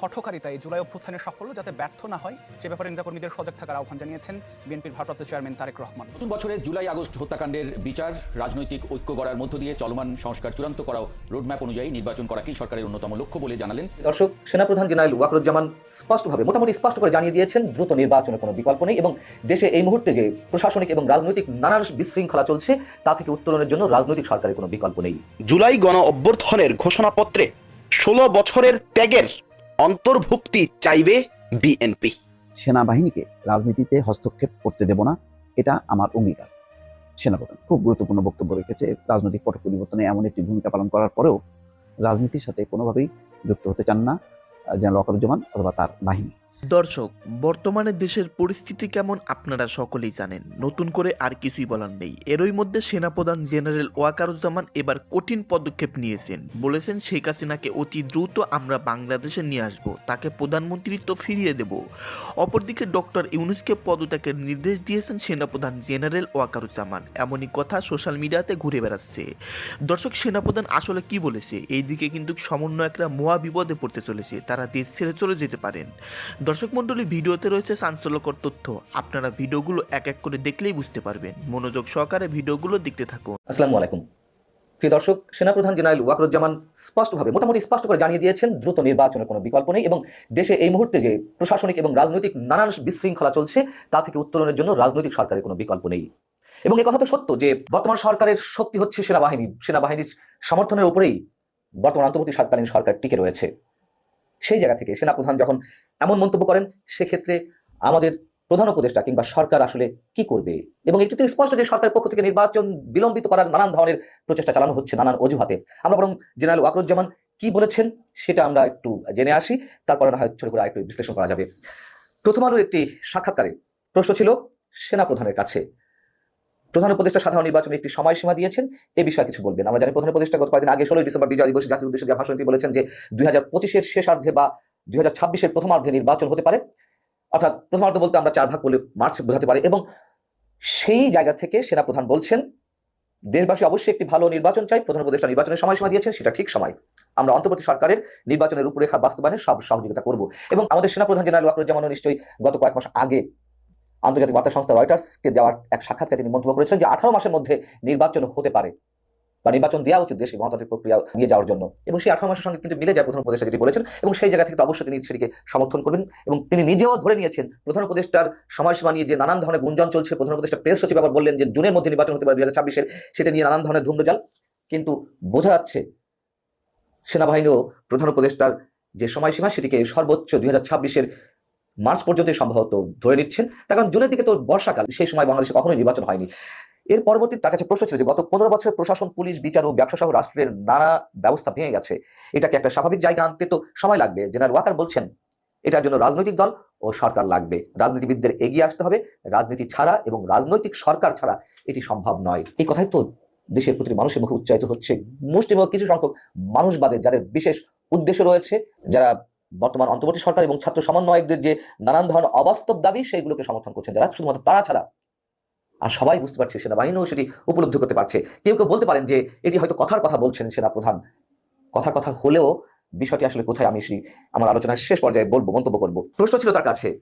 হঠকারিতায় জুলাই অভ্যুত্থানের সাফল্য যাতে ব্যর্থ না হয় সে ব্যাপারে নেতাকর্মীদের সজাগ থাকার আহ্বান জানিয়েছেন বিএনপির ভারপ্রাপ্ত চেয়ারম্যান তারেক রহমান। নতুন বছরে জুলাই আগস্ট হত্যাকাণ্ডের বিচার রাজনৈতিক ঐক্য গড়ার মধ্য দিয়ে চলমান সংস্কার চূড়ান্ত করাও রোডম্যাপ অনুযায়ী নির্বাচন করাকেই সরকারের অন্যতম লক্ষ্য বলে জানালেন। দর্শক সেনাপ্রধান জেনারেল ওয়াকরুজ্জামান স্পষ্টভাবে মোটামুটি স্পষ্ট করে জানিয়ে দিয়েছেন দ্রুত নির্বাচনের কোনো বিকল্প নেই এবং দেশে এই মুহূর্তে যে প্রশাসনিক এবং রাজনৈতিক নানান বিশৃঙ্খলা চলছে তা থেকে উত্তরণের জন্য রাজনৈতিক সরকারের কোনো বিকল্প নেই। জুলাই গণ অভ্যর্থনের ঘোষণাপত্রে ষোলো বছরের ত্যাগের অন্তর্ভুক্তি চাইবে বিএনপি সেনাবাহিনীকে রাজনীতিতে হস্তক্ষেপ করতে দেব না, এটা আমার অঙ্গীকার। সেনাপ্রধান খুব গুরুত্বপূর্ণ বক্তব্য রেখেছে, রাজনৈতিক পট পরিবর্তনে এমন একটি ভূমিকা পালন করার পরেও রাজনীতির সাথে কোনোভাবেই যুক্ত হতে চান না জেনারেল ওয়াকারুজ্জামান অথবা তার বাহিনী। দর্শক, বর্তমানে দেশের পরিস্থিতি কেমন আপনারা সকলেই জানেন। নতুন করে আর কিছুই বলার নেই। এরই মধ্যে সেনাপ্রধান জেনারেল ওয়াকারুজ্জামান এবার কঠিন পদক্ষেপ নিয়েছেন। বলেছেন শেখ হাসিনাকে অতি দ্রুত আমরা বাংলাদেশে নিয়ে আসব, তাকে প্রধানমন্ত্রিত্ব ফিরিয়ে দেব। অপরদিকে ডক্টর ইউনুসকে পদত্যাগের নির্দেশ দিয়েছেন সেনাপ্রধান জেনারেল ওয়াকারুজ্জামান। এমনই কথা সোশ্যাল মিডিয়াতে ঘুরে বেড়াচ্ছে। দর্শক, সেনাপ্রধান আসলে কি বলেছে? এইদিকে কিন্তু সমন্বয়করা মহা বিপদে পড়তে চলেছে। তারা দেশ ছেড়ে চলে যেতে পারেন। দর্শক মণ্ডলী, ভিডিওতে রয়েছে চাঞ্চল্যকর তথ্য। আপনারা ভিডিওগুলো এক এক করে দেখলেই বুঝতে পারবেন। মনোযোগ সহকারে ভিডিওগুলো দেখতে থাকুন। আসসালামু আলাইকুম। প্রিয় দর্শক, সেনাপ্রধান জেনারেল ওয়াকরুজ্জামান স্পষ্টভাবে, মোটামুটি স্পষ্ট করে জানিয়ে দিয়েছেন, দ্রুত নির্বাচনের কোনো বিকল্প নেই এবং দেশে এই মুহূর্তে যে প্রশাসনিক এবং রাজনৈতিক নানান বিশৃঙ্খলা চলছে, তা থেকে উত্তরণের জন্য রাজনৈতিক সরকারের কোনো বিকল্প নেই। এবং কথা তো সত্য যে, বর্তমান সরকারের শক্তি হচ্ছে সেনাবাহিনী। সেনাবাহিনীর সমর্থনের উপরেই বর্তমান অন্তর্বর্তী সরকালীন সরকার টিকে রয়েছে। সেই জায়গা থেকে সেনাপ্রধান যখন এমন মন্তব্য করেন, সেক্ষেত্রে আমাদের প্রধান উপদেষ্টা কিংবা সরকার আসলে কি করবে? এবং একটু স্পষ্ট যে সরকারের পক্ষ থেকে নির্বাচন বিলম্বিত করার নানান ধরনের প্রচেষ্টা চালানো হচ্ছে নানান অজুহাতে। আমরা বরং জেনারেল ওয়াকরুজ্জামান কি বলেছেন সেটা আমরা একটু জেনে আসি, তারপরে না হয় ছোট করে একটু বিশ্লেষণ করা যাবে। প্রথম আলোর একটি সাক্ষাৎকারে প্রশ্ন ছিল সেনাপ্রধানের কাছে প্রধান উপদেষ্টা সাধারণ নির্বাচনে একটি সময়সীমা দিয়েছেন, এ বিষয়ে কিছু বলবেন? আমরা জানি প্রধান উপদেষ্টা গত কয়েকদিন আগে ষোলোই ডিসেম্বর বিজয় দিবসে জাতির উদ্দেশ্যে দেওয়া ভাষণে বলেছেন যে দুই পঁচিশের শেষার্ধে বা দুই হাজার ছাব্বিশের প্রথমার্ধে নির্বাচন হতে পারে। অর্থাৎ প্রথমার্ধ বলতে আমরা চার ভাগ করলে মার্চ বোঝাতে পারি এবং সেই জায়গা থেকে সেনাপ্রধান বলছেন, দেশবাসী অবশ্যই একটি ভালো নির্বাচন চাই, প্রধান উপদেষ্টা নির্বাচনের সময়সীমা দিয়েছেন, সেটা ঠিক সময়। আমরা অন্তর্বর্তী সরকারের নির্বাচনের রূপরেখা বাস্তবায়নে সব সহযোগিতা করব। এবং আমাদের সেনাপ্রধান জেনারেল ওয়াকরুজ্জামানও নিশ্চয়ই গত কয়েক মাস আগে আন্তর্জাতিক বার্তা সংস্থা রয়টার্সকে দেওয়ার এক সাক্ষাৎকারে তিনি মন্তব্য করেছেন যে আঠারো মাসের মধ্যে নির্বাচন হতে পারে বা নির্বাচন দেওয়া উচিত দেশে গণতান্ত্রিক প্রক্রিয়া নিয়ে যাওয়ার জন্য। এবং সেই আঠারো মাসের সঙ্গে কিন্তু মিলে যায় প্রধান উপদেষ্টা যেটি বলেছেন এবং সেই জায়গা থেকে অবশ্যই তিনি সেটিকে সমর্থন করবেন এবং তিনি নিজেও ধরে নিয়েছেন প্রধান উপদেষ্টার সময়সীমা নিয়ে যে নানান ধরনের গুঞ্জন চলছে। প্রধান উপদেষ্টা প্রেস সচিব আবার বললেন যে জুনের মধ্যে নির্বাচন হতে পারে দুই হাজার ছাব্বিশের, সেটা নিয়ে নানান ধরনের ধুমজাল কিন্তু বোঝা যাচ্ছে সেনাবাহিনীও প্রধান উপদেষ্টার যে সময়সীমা সেটিকে সর্বোচ্চ দুই হাজার ছাব্বিশের মার্চ পর্যন্ত সম্ভবত ধরে নিচ্ছেন। তার কারণ জুনের দিকে তো বর্ষাকাল, সেই সময় বাংলাদেশে কখনোই নির্বাচন হয়নি। এর পরবর্তী তার কাছে প্রশ্ন ছিল যে, গত পনেরো বছরের প্রশাসন, পুলিশ, বিচার ও ব্যবসা সহ রাষ্ট্রের নানা ব্যবস্থা ভেঙে গেছে। এটাকে একটা স্বাভাবিক জায়গা আনতে তো সময় লাগবে। জেনারেল ওয়াকার বলছেন, এটার জন্য রাজনৈতিক দল ও সরকার লাগবে। রাজনীতিবিদদের এগিয়ে আসতে হবে। রাজনীতি ছাড়া এবং রাজনৈতিক সরকার ছাড়া এটি সম্ভব নয়। এই কথাই তো দেশের প্রতি মানুষের মুখে উচ্চারিত হচ্ছে। মুষ্টিমেয় কিছু সংখ্যক মানুষবাদের যাদের বিশেষ উদ্দেশ্য রয়েছে, যারা বর্তমান অন্তর্বর্তী সরকার এবং ছাত্র সমন্বয়কদের যে নানান ধরনের অবাস্তব দাবি, সেইগুলোকে সমর্থন করছেন যারা। শুধুমাত্র তারা ছাড়া আর সবাই বুঝতে পারছে সেনাবাহিনীও সেটি উপলব্ধি করতে পারছে। কেউ কেউ বলতে পারেন যে, এটি হয়তো কথার কথা বলছেন সেনা প্রধান। কথার কথা হলেও বিষয়টি আসলে কোথায় আমি সেই, আমার আলোচনার শেষ পর্যায়ে বলব, মন্তব্য করব। প্রশ্ন ছিল তার কাছে,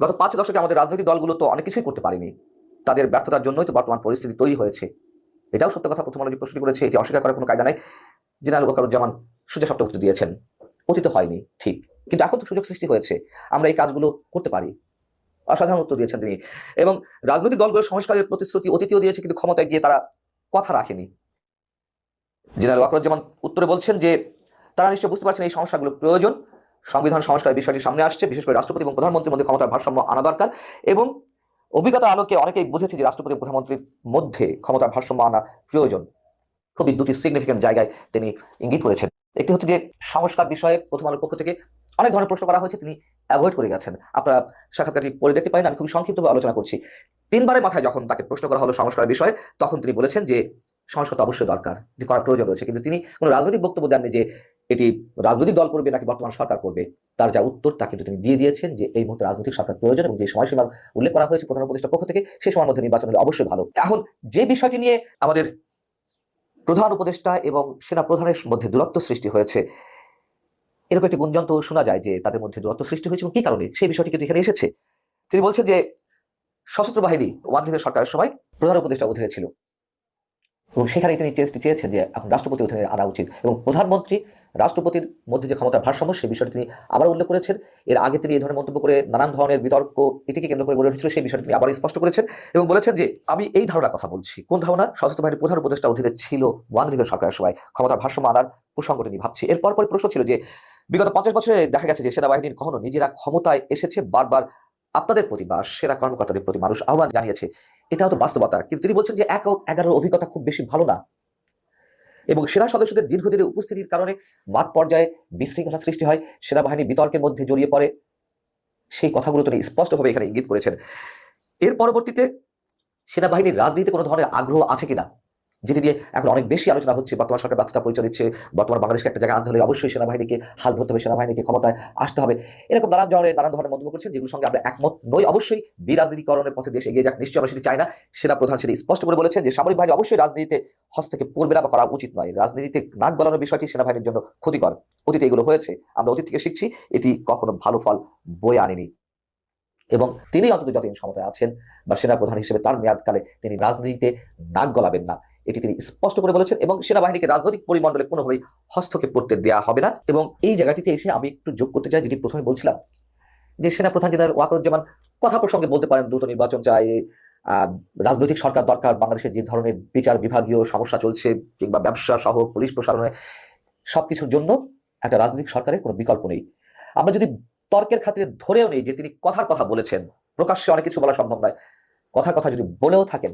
গত পাঁচ দশকে আমাদের রাজনৈতিক দলগুলো তো অনেক কিছুই করতে পারেনি। তাদের ব্যর্থতার জন্যই তো বর্তমান পরিস্থিতি তৈরি হয়েছে। এটাও সত্য কথা, প্রথম আলো যে প্রশ্নটি করেছে, এটি অস্বীকার করার কোনো কায়দা নাই। জেনারেল ওয়াকারুজ্জামান সুজা সপ্তাহ দিয়েছেন। অতীত হয়নি, ঠিক। কিন্তু এখন তো সুযোগ সৃষ্টি হয়েছে, আমরা এই কাজগুলো করতে পারি। অসাধারণ উত্তর দিয়েছেন তিনি। এবং রাজনৈতিক দলগুলোর সংস্কারের প্রতিশ্রুতি অতীতেও দিয়েছে, কিন্তু ক্ষমতায় গিয়ে তারা কথা রাখেনি। জেনারেল ওয়াকরুজ্জামান উত্তরে বলছেন যে, তারা নিশ্চয় বুঝতে পারছেন এই সমস্যাগুলো প্রয়োজন। সংবিধান সংস্কারের বিষয়টি সামনে আসছে, বিশেষ করে রাষ্ট্রপতি এবং প্রধানমন্ত্রীর মধ্যে ক্ষমতার ভারসাম্য আনা দরকার। এবং অভিজ্ঞতা আলোকে অনেকেই বুঝেছে যে, রাষ্ট্রপতি প্রধানমন্ত্রীর মধ্যে ক্ষমতার ভারসাম্য আনা প্রয়োজন। খুবই দুটি সিগনিফিকেন্ট জায়গায় তিনি ইঙ্গিত করেছেন। একটি হচ্ছে যে সংস্কার বিষয়ে প্রথম আলোর পক্ষ থেকে অনেক ধরনের প্রশ্ন করা হয়েছে, তিনি অ্যাভয়েড করে গেছেন। আপনারা সাক্ষাৎকারটি পড়ে দেখতে পারেন, আমি খুবই সংক্ষিপ্তভাবে আলোচনা করছি। তিনবারের মাথায় যখন তাকে প্রশ্ন করা হলো সংস্কার বিষয়ে, তখন তিনি বলেছেন যে সংস্কার তো অবশ্যই দরকার, এটি করার প্রয়োজন রয়েছে। কিন্তু তিনি কোনো রাজনৈতিক বক্তব্য দেননি যে এটি রাজনৈতিক দল করবে নাকি বর্তমান সরকার করবে। তার যা উত্তর তা কিন্তু তিনি দিয়ে দিয়েছেন যে এই মুহূর্তে রাজনৈতিক সরকার প্রয়োজন এবং যে সময়সীমা উল্লেখ করা হয়েছে প্রধান উপদেষ্টার পক্ষ থেকে সেই সময়ের মধ্যে নির্বাচন হলে অবশ্যই ভালো। এখন যে বিষয়টি নিয়ে আমাদের প্রধান উপদেষ্টা এবং সেনা প্রধানের মধ্যে দূরত্ব সৃষ্টি হয়েছে। এরকম একটি গুঞ্জন তো শোনা যায় যে তাদের মধ্যে দূরত্ব সৃষ্টি হয়েছে এবং কি কারণে? সেই বিষয়টি কিন্তু এখানে এসেছে। তিনি বলছেন যে সশস্ত্র বাহিনী ওয়ান সরকারের সময় প্রধান উপদেষ্টা অধীনে ছিল। এবং সেখানে তিনি চেষ্টি চেয়েছেন যে এখন রাষ্ট্রপতি অধীনে আনা উচিত। এবং প্রধানমন্ত্রী রাষ্ট্রপতির মধ্যে যে ক্ষমতার ভারসাম্য সেই বিষয়টি তিনি আবার উল্লেখ করেছেন। এর আগে তিনি এই ধরনের মন্তব্য করে নানান ধরনের বিতর্ক, এটিকে কেন্দ্র করে গড়ে উঠেছিল, সেই বিষয়টি তিনি আবার স্পষ্ট করেছেন এবং বলেছেন যে, আমি এই ধারণার কথা বলছি। কোন ধারণা? সশস্ত্র বাহিনীর প্রধান উপদেষ্টা অধীনে ছিল ওয়ান ধীরের সরকারের সময় ক্ষমতার ভারসাম্য আনার প্রসঙ্গটি নিয়ে ভাবছি। এরপর পরে প্রশ্ন ছিল যে, বিগত পঞ্চাশ বছরে দেখা গেছে যে, সেনাবাহিনীর কখনো নিজেরা ক্ষমতায় এসেছে বারবার আপনাদের প্রতি বা সেরা কর্মকর্তাদের প্রতি মানুষ আহ্বান জানিয়েছে। এটাও তো বাস্তবতা। কিন্তু তিনি বলছেন যে এক এগারোর অভিজ্ঞতা খুব বেশি ভালো না। এবং সেনা সদস্যদের দীর্ঘদিনের উপস্থিতির কারণে মাঠ পর্যায়ে বিশৃঙ্খলা সৃষ্টি হয়, সেনাবাহিনী বিতর্কের মধ্যে জড়িয়ে পড়ে। সেই কথাগুলো তিনি স্পষ্টভাবে এখানে ইঙ্গিত করেছেন। এর পরবর্তীতে সেনাবাহিনীর রাজনীতিতে কোনো ধরনের আগ্রহ আছে কিনা? যেটি নিয়ে এখন অনেক বেশি আলোচনা হচ্ছে, বর্তমান সরকার ব্যর্থতা পরিচয় দিচ্ছে, বর্তমান বাংলাদেশকে একটা জায়গায় আনতে হলে অবশ্যই সেনাবাহিনীকে হাল ধরতে হবে, সেনাবাহিনীকে ক্ষমতায় আসতে হবে। এরকম নানান ধরনের নানান ধরনের মন্তব্য করছেন, যেগুলোর সঙ্গে আমরা একমত নই। অবশ্যই বিরাজনীতিকরণের পথে দেশ এগিয়ে যাক, নিশ্চয়ই আমরা সেটি চাই না। সেনা প্রধান সেটি স্পষ্ট করে বলেছেন যে, সামরিক বাহিনী অবশ্যই রাজনীতিতে হস্তক্ষেপ করবে না বা করা উচিত নয়। রাজনীতিতে নাক গলানোর বিষয়টি সেনাবাহিনীর জন্য ক্ষতিকর। অতীতে এগুলো হয়েছে, আমরা অতীত থেকে শিখছি, এটি কখনো ভালো ফল বয়ে আনেনি। এবং তিনি অন্তত যতদিন ক্ষমতায় আছেন বা সেনা প্রধান হিসেবে তার মেয়াদকালে তিনি রাজনীতিতে নাক গলাবেন না। এটি তিনি স্পষ্ট করে বলেছেন এবং সেনাবাহিনীকে রাজনৈতিক পরিমণ্ডলে কোনোভাবেই হস্তক্ষেপ করতে দেওয়া হবে না। এবং এই জায়গাটিতে এসে আমি একটু যোগ করতে চাই, যেটি প্রথমে বলছিলাম যে সেনা প্রধান জেনারেল ওয়াকরুজ্জামান কথা প্রসঙ্গে বলতে পারেন, দ্রুত নির্বাচন চাই রাজনৈতিক সরকার দরকার, বাংলাদেশে যে ধরনের বিচার বিভাগীয় সমস্যা চলছে কিংবা ব্যবসা সহ, পুলিশ প্রশাসনে সব কিছুর জন্য একটা রাজনৈতিক সরকারের কোনো বিকল্প নেই। আমরা যদি তর্কের খাতিরে ধরেও নেই যে তিনি কথার কথা বলেছেন, প্রকাশ্যে অনেক কিছু বলা সম্ভব নয়, কথার কথা যদি বলেও থাকেন,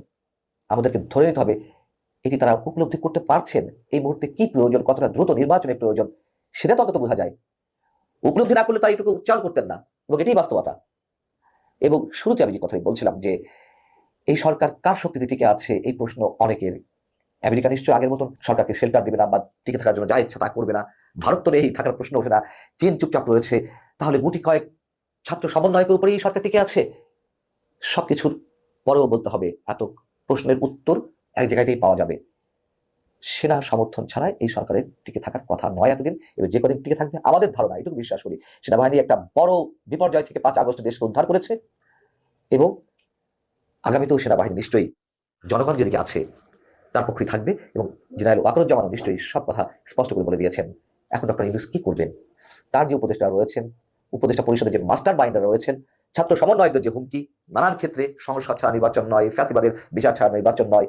আমাদেরকে ধরে নিতে হবে এটি তারা উপলব্ধি করতে পারছেন। এই মুহূর্তে কি প্রয়োজন, কতটা দ্রুত নির্বাচনের প্রয়োজন, সেটা তো অন্তত বোঝা যায়। উপলব্ধি না করলে তারা এটুকু উচ্চারণ করতেন না, এবং এটাই বাস্তবতা। এবং শুরুতে আমি যে কথাই বলছিলাম যে, এই সরকার কার শক্তিতে টিকে আছে, এই প্রশ্ন অনেকের। আমেরিকা নিশ্চয় আগের মতন সরকারকে শেল্টার দেবে না বা টিকে থাকার জন্য যা ইচ্ছা তা করবে না। ভারত তো এই থাকার প্রশ্ন ওঠে না। চীন চুপচাপ রয়েছে, তাহলে গুটি কয়েক ছাত্র সমন্বয়কের উপরেই সরকার টিকে আছে? সবকিছুর পরেও বলতে হবে, এত প্রশ্নের উত্তর এক জায়গাতেই পাওয়া যাবে। সেনা সমর্থন ছাড়া এই সরকারের টিকে থাকার কথা নয় এতদিন এবং যে কদিন টিকে থাকবে, আমাদের ধারণা, এটুকু বিশ্বাস করি, সেনাবাহিনী একটা বড় বিপর্যয় থেকে পাঁচ আগস্ট দেশকে উদ্ধার করেছে এবং আগামীতেও সেনাবাহিনী নিশ্চয়ই জনগণ যেদিকে আছে, তার পক্ষেই থাকবে এবং জেনারেল ওয়াকরুজ্জামানও নিশ্চয়ই সব কথা স্পষ্ট করে বলে দিয়েছেন। এখন ডক্টর ইউনুস কী করবেন? তার যে উপদেষ্টা রয়েছেন, উপদেষ্টা পরিষদের যে মাস্টার মাইন্ডার রয়েছেন, ছাত্র সমন্বয়কদের যে হুমকি, নানান ক্ষেত্রে সংস্কার ছাড়া নির্বাচন নয়, ফ্যাসিবাদের বিচার ছাড়া নির্বাচন নয়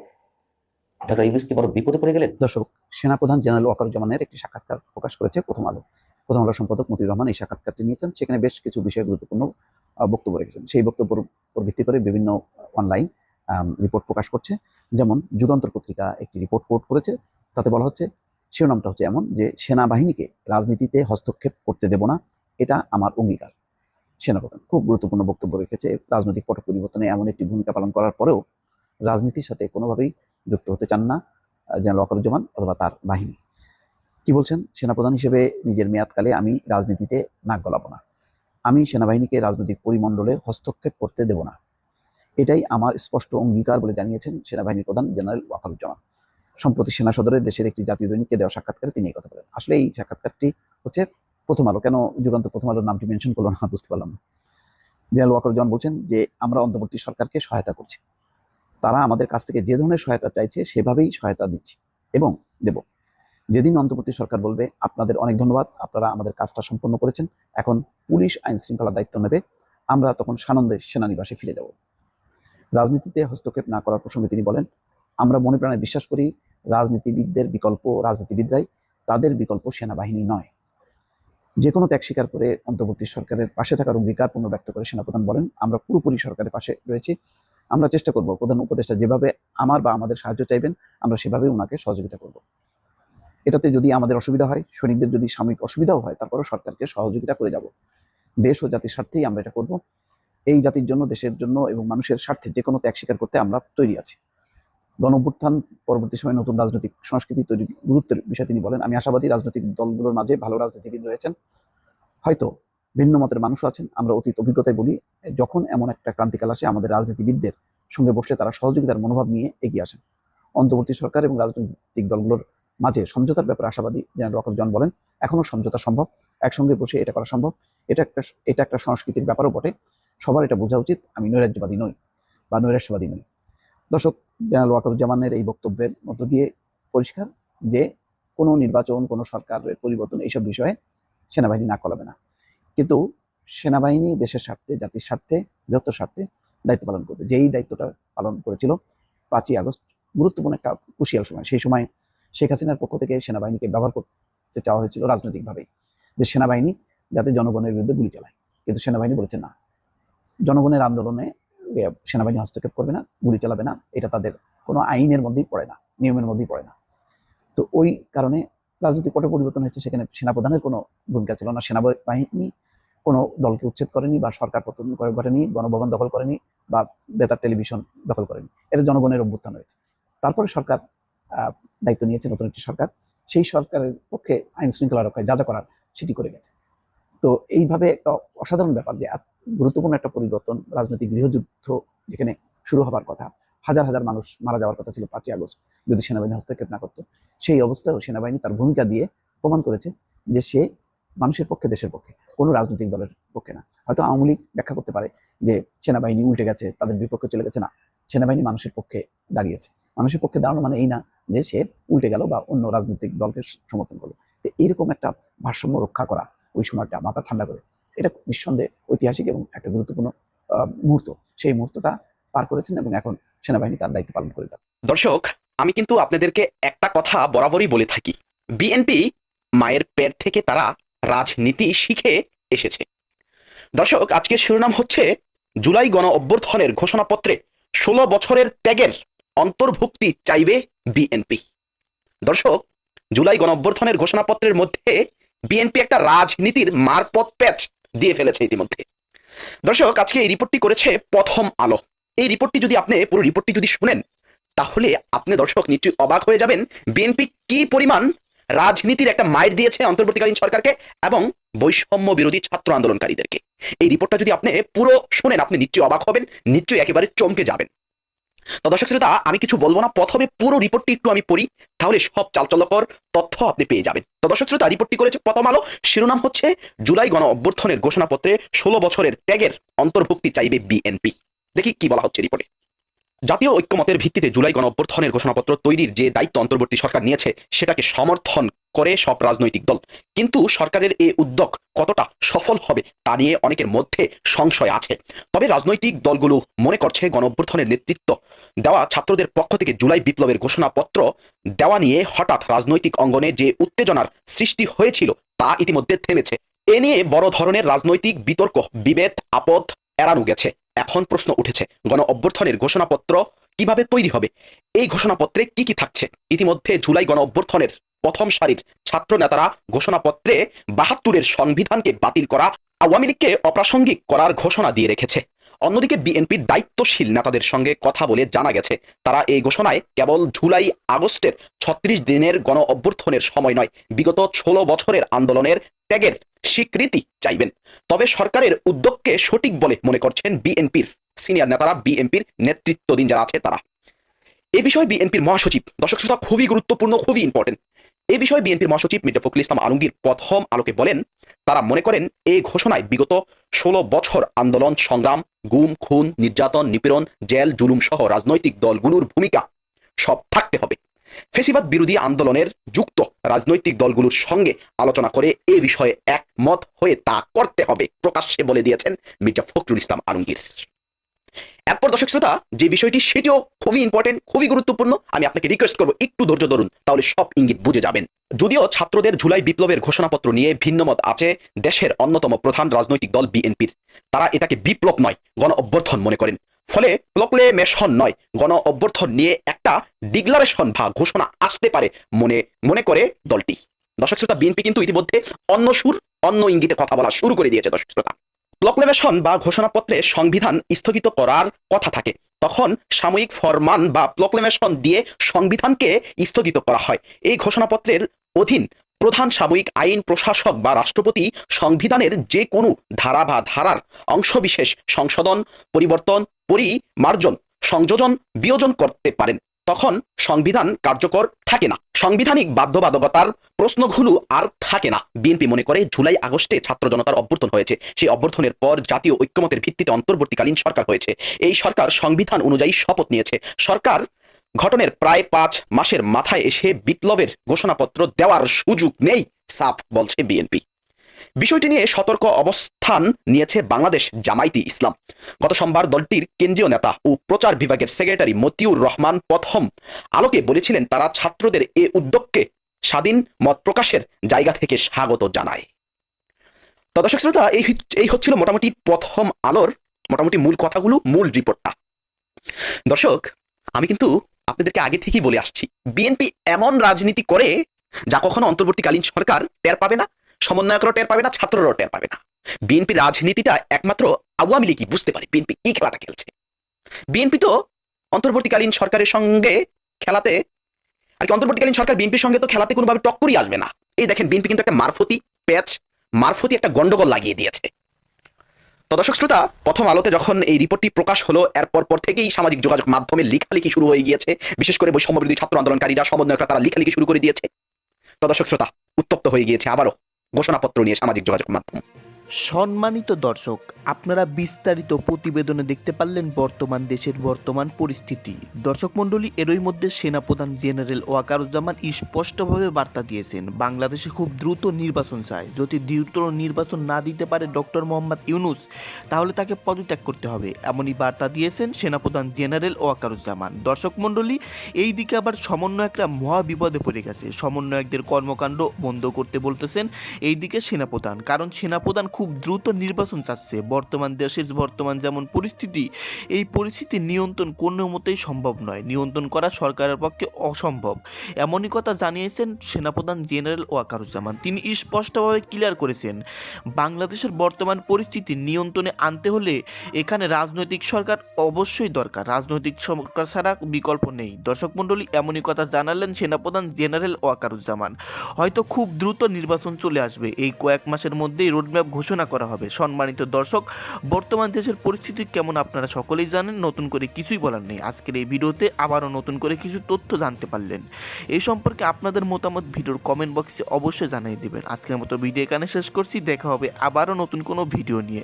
ডক্টর ইউনুস কি বড় বিপদে পড়ে গেলেন? দর্শক, সেনাপ্রধান জেনারেল ওয়াকারুজ্জামানের একটি সাক্ষাৎকার প্রকাশ করেছে প্রথম আলো। প্রথম আলো সম্পাদক মতিউর রহমান এই সাক্ষাৎকারটি নিয়েছেন। সেখানে বেশ কিছু বিষয়ে গুরুত্বপূর্ণ বক্তব্য রেখেছেন। সেই বক্তব্যের ভিত্তি করে বিভিন্ন অনলাইন রিপোর্ট প্রকাশ করছে। যেমন যুগান্তর পত্রিকা একটি রিপোর্ট কোট করেছে। তাতে বলা হচ্ছে, শিরোনামটা হচ্ছে এমন যে, সেনাবাহিনীকে রাজনীতিতে হস্তক্ষেপ করতে দেব না, এটা আমার অঙ্গীকার। সেনাপ্রধান খুব গুরুত্বপূর্ণ বক্তব্য রেখেছে। রাজনৈতিক পট পরিবর্তনে এমন একটি ভূমিকা পালন করার পরেও রাজনীতির সাথে কোনোভাবেই যুক্ত হতে চান না জেনারেল ওয়াকারুজ্জামান অথবা তার বাহিনী। কি বলছেন? সেনাপ্রধান হিসেবে নিজের মেয়াদকালে আমি রাজনীতিতে নাক গলাবো না। আমি সেনাবাহিনীকে রাজনৈতিক পরিমণ্ডলে হস্তক্ষেপ করতে দেব না। এটাই আমার স্পষ্ট অঙ্গীকার বলে জানিয়েছেন সেনাবাহিনীর প্রধান জেনারেল ওয়াকারুজ্জামান। সম্প্রতি সেনা সদরে দেশের একটি জাতীয় দৈনিককে দেওয়া সাক্ষাৎকারে তিনি এই কথা বলেন। আসলে এই সাক্ষাৎকারটি হচ্ছে প্রথম আলো। কেন যুগান্ত প্রথম আলোর নামটি মেনশন করল না? বুঝতে পারলাম না। জেনারেল ওয়াকারুজ্জামান বলছেন যে, আমরা অন্তর্বর্তী সরকারকে সহায়তা করছি। তারা আমাদের কাছ থেকে যে ধরনের সহায়তা চাইছে, সেভাবেই সহায়তা দিচ্ছি এবং দেব। যেদিন অন্তর্বর্তী সরকার বলবে, আপনাদের অনেক ধন্যবাদ, আপনারা আমাদের কাজটা সম্পন্ন করেছেন, এখন পুলিশ আইন শৃঙ্খলার দায়িত্ব নেবে, আমরা তখন সানন্দে সেনানিবাসে ফিরে যাব। রাজনীতিতে হস্তক্ষেপ না করার প্রসঙ্গে তিনি বলেন, আমরা মনে প্রাণে বিশ্বাস করি, রাজনীতিবিদদের বিকল্প রাজনীতিবিদরাই তাদের বিকল্প সেনাবাহিনী নয়। যে কোনো ত্যাগ স্বীকার করে অন্তর্বর্তী সরকারের পাশে থাকার অঙ্গীকার পুনর্ব্যক্ত করে সেনাপ্রধান বলেন, আমরা পুরোপুরি সরকারের পাশে রয়েছি আমরা চেষ্টা করব প্রধান উপদেষ্টা যেভাবে আমার বা আমাদের সাহায্য চাইবেন, আমরা সেভাবেই ওনাকে সহযোগিতা করব। এটাতে যদি আমাদের অসুবিধা হয়, সৈনিকদের যদি সাময়িক অসুবিধাও হয়, তারপরেও সরকারকে সহযোগিতা করে যাব। দেশ ও জাতির স্বার্থেই আমরা এটা করব। এই জাতির জন্য, দেশের জন্য এবং মানুষের স্বার্থে যে কোনো ত্যাগ স্বীকার করতে আমরা তৈরি আছি। গণ অভ্যুত্থান পরবর্তী সময়ে নতুন রাজনৈতিক সংস্কৃতি তৈরির গুরুত্বের বিষয়ে তিনি বলেন, আমি আশাবাদী রাজনৈতিক দলগুলোর মাঝে ভালো রাজনীতিবিদ রয়েছেন। হয়তো ভিন্ন মতের মানুষও আছেন। আমরা অতীত অভিজ্ঞতায় বলি, যখন এমন একটা ক্রান্তিকাল আসে, আমাদের রাজনীতিবিদদের সঙ্গে বসলে তারা সহযোগিতার মনোভাব নিয়ে এগিয়ে আসেন। অন্তর্বর্তী সরকার এবং রাজনৈতিক দলগুলোর মাঝে সমঝোতার ব্যাপারে আশাবাদী জেনারেল জন বলেন, এখনও সমঝোতা সম্ভব। একসঙ্গে বসে এটা করা সম্ভব। এটা একটা এটা একটা সংস্কৃতির ব্যাপারও বটে। সবার এটা বোঝা উচিত, আমি নৈরাজ্যবাদী নই বা নৈরাশ্যবাদী নই। দর্শক, জেনারেল ওয়াকারুজ্জামানের এই বক্তব্যের মধ্য দিয়ে পরিষ্কার যে কোনো নির্বাচন, কোনো সরকারের পরিবর্তন এইসব বিষয়ে সেনাবাহিনী না করাবে না। কিন্তু সেনাবাহিনী দেশের স্বার্থে, জাতির স্বার্থে, বৃহত্তর স্বার্থে দায়িত্ব পালন করবে। যেই দায়িত্বটা পালন করেছিল পাঁচই আগস্ট, গুরুত্বপূর্ণ একটা কুশিয়াল সময়। সেই সময় শেখ হাসিনার পক্ষ থেকে সেনাবাহিনীকে ব্যবহার করতে চাওয়া হয়েছিল রাজনৈতিকভাবেই যে সেনাবাহিনী যাতে জনগণের বিরুদ্ধে গুলি চালায়। কিন্তু সেনাবাহিনী বলেছে না। জনগণের আন্দোলনে সেনাবাহিনী হস্তক্ষেপ করবে না, গুলি চালাবে না। এটা তাদের কোনো আইনের মধ্যেই পড়ে না, নিয়মের মধ্যেই পড়ে না। তো ওই কারণে রাজনৈতিক পটে পরিবর্তন হয়েছে, সেখানে সেনাপ্রধানের কোনো ভূমিকা ছিল না। সেনাবাহিনী কোনো দলকে উচ্ছেদ করেনি বা সরকার পতন ঘটেনি, গণভবন দখল করেনি বা বেতার টেলিভিশন দখল করেনি। এটা জনগণের অভ্যুত্থান হয়েছে। তারপরে সরকার দায়িত্ব নিয়েছে নতুন একটি সরকার। সেই সরকারের পক্ষে আইন শৃঙ্খলা রক্ষায় যা যা করার সেটি করে গেছে। তো এইভাবে একটা অসাধারণ ব্যাপার যে গুরুত্বপূর্ণ একটা পরিবর্তন, রাজনৈতিক গৃহযুদ্ধ যেখানে শুরু হবার কথা হাজার হাজার মানুষ মারা যাওয়ার কথা ছিল পাঁচই আগস্ট, যদি সেনাবাহিনী হস্তক্ষেপ না করতো। সেই অবস্থায়ও সেনাবাহিনী তার ভূমিকা দিয়ে প্রমাণ করেছে যে সে মানুষের পক্ষে, দেশের পক্ষে, কোনো রাজনৈতিক দলের পক্ষে না। হয়তো আওয়ামী লীগ ব্যাখ্যা করতে পারে যে সেনাবাহিনী উল্টে গেছে, তাদের বিপক্ষে চলে গেছে। না, সেনাবাহিনী মানুষের পক্ষে দাঁড়িয়েছে। মানুষের পক্ষে দাঁড়ানো মানে এই না যে সে উল্টে গেল বা অন্য রাজনৈতিক দলকে সমর্থন করল। এইরকম একটা ভারসাম্য রক্ষা করা ওই সময়টা মাথা ঠান্ডা করে, এটা নিঃসন্দেহে ঐতিহাসিক এবং একটা গুরুত্বপূর্ণ মুহূর্ত। সেই মুহূর্তটা পার করেছেন এবং এখন সেনাবাহিনী তার দায়িত্ব পালন করে যাচ্ছে দর্শক, আমি কিন্তু আপনাদেরকে একটা কথা বরাবরই বলে থাকি। বিএনপি মায়ের পেট থেকে তারা রাজনীতি শিখে এসেছে। দর্শক, আজকের শিরোনাম হচ্ছে জুলাই গণ অভ্যর্থনের ঘোষণাপত্রে ষোলো বছরের ত্যাগের অন্তর্ভুক্তি চাইবে বিএনপি। দর্শক, জুলাই গণ অভ্যর্থনের ঘোষণাপত্রের মধ্যে বিএনপি একটা রাজনীতির মারপথ প্যাচ দিয়ে ফেলেছে ইতিমধ্যে। দর্শক, আজকে এই রিপোর্টটি করেছে প্রথম আলো। এই রিপোর্টটি যদি আপনি, পুরো রিপোর্টটি যদি শুনেন, তাহলে আপনি দর্শক নিশ্চয়ই অবাক হয়ে যাবেন বিএনপি কি পরিমাণ রাজনীতির একটা মাইর দিয়েছে অন্তর্বর্তীকালীন সরকারকে এবং বৈষম্য বিরোধী ছাত্র আন্দোলনকারীদেরকে। এই রিপোর্টটা যদি আপনি পুরো শুনেন, আপনি নিশ্চয়ই অবাক হবেন, নিশ্চয়ই একেবারে চমকে যাবেন। তো দর্শক শ্রোতা, আমি কিছু বলব না, প্রথমে পুরো রিপোর্টটি একটু আমি পড়ি, তাহলে সব চালচলকর তথ্য আপনি পেয়ে যাবেন। তো দর্শক শ্রোতা, রিপোর্টটি করেছে প্রথম আলো, শিরোনাম হচ্ছে, জুলাই গণ অভ্যর্থনের ঘোষণাপত্রে ষোলো বছরের ত্যাগের অন্তর্ভুক্তি চাইবে বিএনপি দেখি কি বলা হচ্ছে রিপোর্টে। জাতীয় ঐক্যমতের ভিত্তিতে জুলাই গণ অভ্যর্থনের ঘোষণাপত্র তৈরির যে দায়িত্ব অন্তর্বর্তী সরকার নিয়েছে, সেটাকে সমর্থন করে সব রাজনৈতিক দল। কিন্তু সরকারের এই উদ্যোগ কতটা সফল হবে তা নিয়ে অনেকের মধ্যে সংশয় আছে। তবে রাজনৈতিক দলগুলো মনে করছে গণ অভ্যর্থনের নেতৃত্ব দেওয়া ছাত্রদের পক্ষ থেকে জুলাই বিপ্লবের ঘোষণাপত্র দেওয়া নিয়ে হঠাৎ রাজনৈতিক অঙ্গনে যে উত্তেজনার সৃষ্টি হয়েছিল, তা ইতিমধ্যে থেমেছে। এ নিয়ে বড় ধরনের রাজনৈতিক বিতর্ক, বিভেদ, আপদ এড়ানো গেছে। এখন প্রশ্ন উঠেছে, গণ অভ্যর্থনের ঘোষণাপত্র কীভাবে তৈরি হবে? এই ঘোষণাপত্রে কি কি থাকছে? ইতিমধ্যে জুলাই গণ অভ্যর্থনের প্রথম সারির ছাত্র নেতারা ঘোষণাপত্রে বাহাত্তরের সংবিধানকে বাতিল করা আওয়ামী লীগকে অপ্রাসঙ্গিক করার ঘোষণা দিয়ে রেখেছে। অন্যদিকে বিএনপির দায়িত্বশীল নেতাদের সঙ্গে কথা বলে জানা গেছে, তারা এই ঘোষণায় কেবল জুলাই আগস্টের ছত্রিশ দিনের গণ অভ্যর্থনের সময় নয়, বিগত ষোলো বছরের আন্দোলনের ত্যাগের স্বীকৃতি চাইবেন। তবে সরকারের উদ্যোগকে সঠিক বলে মনে করছেন বিএনপির সিনিয়র নেতারা, বিএনপির নেতৃত্বদিন যারা আছে তারা। এ বিষয়ে বিএনপির মহাসচিব, দর্শক শ্রোতা, খুবই গুরুত্বপূর্ণ, খুবই ইম্পর্টেন্ট এ বিষয়ে বিএনপির মহাসচিব মির্জা ফখরুল ইসলাম আলমগীর প্রথম আলোকে বলেন, তারা মনে করেন এই ঘোষণায় বিগত ষোলো বছর আন্দোলন, সংগ্রাম, গুম, খুন, নির্যাতন, নিপীড়ন, জেল, জুলুম সহ রাজনৈতিক দলগুলোর ভূমিকা সব থাকতে হবে। ফেসিবাদ বিরোধী আন্দোলনের যুক্ত রাজনৈতিক দলগুলোর সঙ্গে আলোচনা করে এ বিষয়ে একমত হয়ে তা করতে হবে, প্রকাশ্যে বলে দিয়েছেন মির্জা ফখরুল ইসলাম আলমগীর। এরপর দর্শক শ্রোতা, যে বিষয়টি সেটিও খুবই ইম্পর্টেন্ট খুবই গুরুত্বপূর্ণ, আমি আপনাকে রিকোয়েস্ট করব একটু ধৈর্য ধরুন, তাহলে সব ইঙ্গিত বুঝে যাবেন। যদিও ছাত্রদের ঝুলাই বিপ্লবের ঘোষণাপত্র নিয়ে ভিন্নমত আছে, দেশের অন্যতম প্রধান রাজনৈতিক দল বিএনপির। তারা এটাকে বিপ্লব নয়, গণ অভ্যর্থন মনে করেন। ফলে প্রক্লেমেশন নয়, গণ অভ্যর্থন নিয়ে একটা ডিক্লারেশন বা ঘোষণা আসতে পারে মনে মনে করে দলটি। দর্শক শ্রোতা, বিএনপি কিন্তু ইতিমধ্যে অন্য সুর, অন্য ইঙ্গিতে কথা বলা শুরু করে দিয়েছে, দর্শক শ্রোতা। প্রক্লেমেশন বা ঘোষণাপত্রে সংবিধান স্থগিত করার কথা থাকে। তখন সাময়িক ফরমান বা প্রক্লেমেশন দিয়ে সংবিধানকে স্থগিত করা হয়। এই ঘোষণাপত্রের অধীন প্রধান সাময়িক আইন প্রশাসক বা রাষ্ট্রপতি সংবিধানের যে কোনো ধারা বা ধারার অংশবিশেষ সংশোধন, পরিবর্তন, পরিমার্জন, সংযোজন, বিয়োজন করতে পারেন। তখন সংবিধান কার্যকর থাকে না। সাংবিধানিক বাধ্যবাধকতার প্রশ্নগুলো আর থাকে না। বিএনপি মনে করে জুলাই আগস্টে ছাত্র জনতার অভ্যর্থন হয়েছে। সেই অভ্যর্থনের পর জাতীয় ঐক্যমতের ভিত্তিতে অন্তর্বর্তীকালীন সরকার হয়েছে। এই সরকার সংবিধান অনুযায়ী শপথ নিয়েছে। সরকার ঘটনের প্রায় পাঁচ মাসের মাথায় এসে বিপ্লবের ঘোষণাপত্র দেওয়ার সুযোগ নেই, সাফ বলছে বিএনপি। বিষয়টি নিয়ে সতর্ক অবস্থান নিয়েছে বাংলাদেশ জামাইতি ইসলাম। গত সোমবার দলটির কেন্দ্রীয় নেতা ও প্রচার বিভাগের সেক্রেটারি মতিউর রহমান প্রথম আলোকে বলেছিলেন তারা ছাত্রদের এ উদ্যোগকে স্বাধীন মত প্রকাশের জায়গা থেকে স্বাগত জানায়। তো দর্শক শ্রোতা, এই এই হচ্ছিল মোটামুটি প্রথম আলোর, মোটামুটি মূল কথাগুলো, মূল রিপোর্টটা। দর্শক, আমি কিন্তু আপনাদেরকে আগে থেকেই বলে আসছি, বিএনপি এমন রাজনীতি করে যা কখনো অন্তর্বর্তীকালীন সরকার টের পাবে না সমন্বয়করাও টের পাবে না, ছাত্ররাও টের পাবে না। বিএনপি রাজনীতিটা একমাত্র আওয়ামী লীগই বুঝতে পারে বিএনপি কি খেলাটা খেলছে। বিএনপি তো অন্তর্বর্তীকালীন সরকারের সঙ্গে খেলাতে, আর কি অন্তর্বর্তীকালীন সরকার বিএনপির সঙ্গে তো খেলাতে কোনোভাবে টক্করই আসবে না। এই দেখেন বিএনপি কিন্তু একটা মারফতি প্যাচ, মারফতি একটা গন্ডগোল লাগিয়ে দিয়েছে। তো দর্শক শ্রোতা, প্রথম আলোতে যখন এই রিপোর্টটি প্রকাশ হলো, এরপর পর থেকেই সামাজিক যোগাযোগ মাধ্যমে লেখালেখি শুরু হয়ে গিয়েছে। বিশেষ করে বৈষম্য বিরোধী ছাত্র আন্দোলনকারীরা, সমন্বয়করা তারা লেখালেখি শুরু করে দিয়েছে। তো দর্শক শ্রোতা, উত্তপ্ত হয়ে গিয়েছে আবারও। ঘোষণাপত্র নিয়ে সামাজিক যোগাযোগ মাধ্যম। সম্মানিত দর্শক, আপনারা বিস্তারিত প্রতিবেদনে দেখতে পারলেন বর্তমান দেশের বর্তমান পরিস্থিতি। দর্শক মণ্ডলী, এরই মধ্যে সেনাপ্রধান জেনারেল ওয়াকারুজ্জামান স্পষ্টভাবে বার্তা দিয়েছেন, বাংলাদেশে খুব দ্রুত নির্বাচন চায় যদি দ্রুত নির্বাচন না দিতে পারে ডক্টর মোহাম্মদ ইউনুস, তাহলে তাকে পদত্যাগ করতে হবে, এমনই বার্তা দিয়েছেন সেনাপ্রধান জেনারেল ওয়াকারুজ্জামান। দর্শক মণ্ডলী, এই দিকে আবার সমন্বয়করা মহা বিপদে পড়ে গেছে। সমন্বয়কদের কর্মকাণ্ড বন্ধ করতে বলতেছেন এইদিকে সেনাপ্রধান, কারণ সেনাপ্রধান খুব দ্রুত নির্বাচন চাচ্ছে। বর্তমান দেশের বর্তমান যেমন পরিস্থিতি, এই পরিস্থিতি নিয়ন্ত্রণ কোনো মতেই সম্ভব নয়। নিয়ন্ত্রণ করা সরকারের পক্ষে অসম্ভব। এমনই কথা জানিয়েছেন সেনাপ্রধান জেনারেল ওয়াকারুজ্জামান। তিনি স্পষ্টভাবে ক্লিয়ার করেছেন, বাংলাদেশের বর্তমান পরিস্থিতি নিয়ন্ত্রণে আনতে হলে এখানে রাজনৈতিক সরকার অবশ্যই দরকার। রাজনৈতিক সরকার ছাড়া বিকল্প নেই। দর্শক মণ্ডলী, এমনই কথা জানালেন সেনাপ্রধান জেনারেল ওয়াকারুজ্জামান। হয়তো খুব দ্রুত নির্বাচন চলে আসবে। এই কয়েক মাসের মধ্যেই রোডম্যাপ ঘোষণা করা হবে। সম্মানিত দর্শক, বর্তমান দেশের পরিস্থিতি কেমন আপনারা সকলেই জানেন, নতুন করে কিছুই বলার নেই। আজকের এই ভিডিওতে আবারও নতুন করে কিছু তথ্য জানতে পারলেন। এই সম্পর্কে আপনাদের মতামত ভিডিওর কমেন্ট বক্সে অবশ্যই জানিয়ে দেবেন। আজকের মতো ভিডিও এখানে শেষ করছি। দেখা হবে আবারও নতুন কোনো ভিডিও নিয়ে।